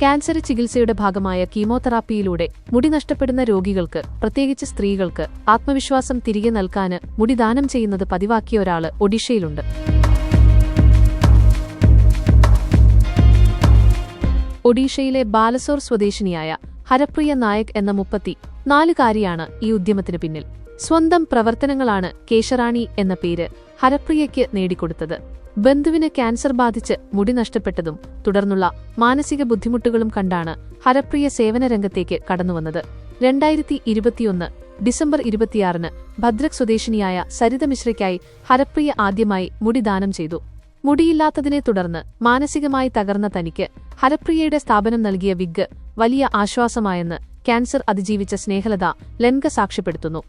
Cancer ചികിത്സയുടെ ഭാഗമായ കീമോതെറാപ്പിയിലൂടെ മുടി നഷ്ടപ്പെടുന്ന രോഗികൾക്ക് പ്രത്യേകിച്ച് സ്ത്രീകൾക്ക് ആത്മവിശ്വാസം തിരികെ നൽകാന് മുടി ദാനം ചെയ്യുന്നത് പതിവാക്കിയ ഒരാൾ ഒഡീഷയിലുണ്ട്. ഒഡീഷയിലെ ബാലസോർ സ്വദേശിനിയായ ഹരപ്രിയ നായക് എന്ന മുപ്പത്തി നാലുകാരിയാണ് ഈ ഉദ്യമത്തിന് പിന്നിൽ. സ്വന്തം പ്രവർത്തനങ്ങളാണ് കേശറാണി എന്ന പേര് ഹരപ്രിയയ്ക്ക് നേടിക്കൊടുത്തത്. ബന്ധുവിന് ക്യാൻസർ ബാധിച്ച് മുടി നഷ്ടപ്പെട്ടതും തുടർന്നുള്ള മാനസിക ബുദ്ധിമുട്ടുകളും കണ്ടാണ് ഹരപ്രിയ സേവന രംഗത്തേക്ക് കടന്നുവന്നത്. രണ്ടായിരത്തി ഇരുപത്തിയൊന്ന് ഡിസംബർ ഇരുപത്തിയാറിന് ഭദ്രക് സ്വദേശിനിയായ സരിത മിശ്രയ്ക്കായി ഹരപ്രിയ ആദ്യമായി മുടി ദാനം ചെയ്തു. മുടിയില്ലാത്തതിനെ തുടർന്ന് മാനസികമായി തകർന്ന തനിക്ക് ഹരപ്രിയയുടെ സ്ഥാപനം നൽകിയ വിഗ് വലിയ ആശ്വാസമായെന്ന് ക്യാൻസർ അതിജീവിച്ച സ്നേഹലത ലെൻഗ സാക്ഷ്യപ്പെടുത്തുന്നു.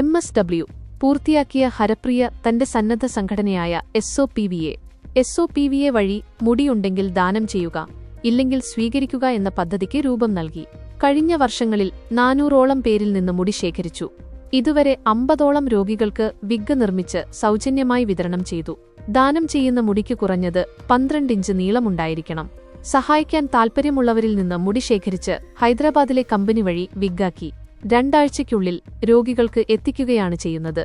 എം എസ് ഡബ്ല്യു പൂർത്തിയാക്കിയ ഹരപ്രിയ തന്റെ സന്നദ്ധ സംഘടനയായ S O P V A S O P V A വഴി മുടിയുണ്ടെങ്കിൽ ദാനം ചെയ്യുക ഇല്ലെങ്കിൽ സ്വീകരിക്കുക എന്ന പദ്ധതിക്ക് രൂപം നൽകി. കഴിഞ്ഞ വർഷങ്ങളിൽ നാനൂറോളം പേരിൽ നിന്ന് മുടി ശേഖരിച്ചു. ഇതുവരെ അമ്പതോളം രോഗികൾക്ക് വിഗ് നിർമ്മിച്ച് സൗജന്യമായി വിതരണം ചെയ്തു. ദാനം ചെയ്യുന്ന മുടിക്ക് കുറഞ്ഞത് പന്ത്രണ്ട് ഇഞ്ച് നീളമുണ്ടായിരിക്കണം. സഹായിക്കാൻ താൽപ്പര്യമുള്ളവരിൽ നിന്ന് മുടി ശേഖരിച്ച് ഹൈദരാബാദിലെ കമ്പനി വഴി വിഗ്ഗാക്കി രണ്ടാഴ്ചയ്ക്കുള്ളിൽ രോഗികൾക്ക് എത്തിക്കുകയാണ് ചെയ്യുന്നത്.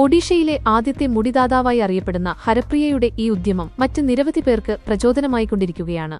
ഒഡീഷയിലെ ആദ്യത്തെ മുടിദാതാവായി അറിയപ്പെടുന്ന ഹരപ്രിയയുടെ ഈ ഉദ്യമം മറ്റ് നിരവധി പേർക്ക് പ്രചോദനമായിക്കൊണ്ടിരിക്കുകയാണ്.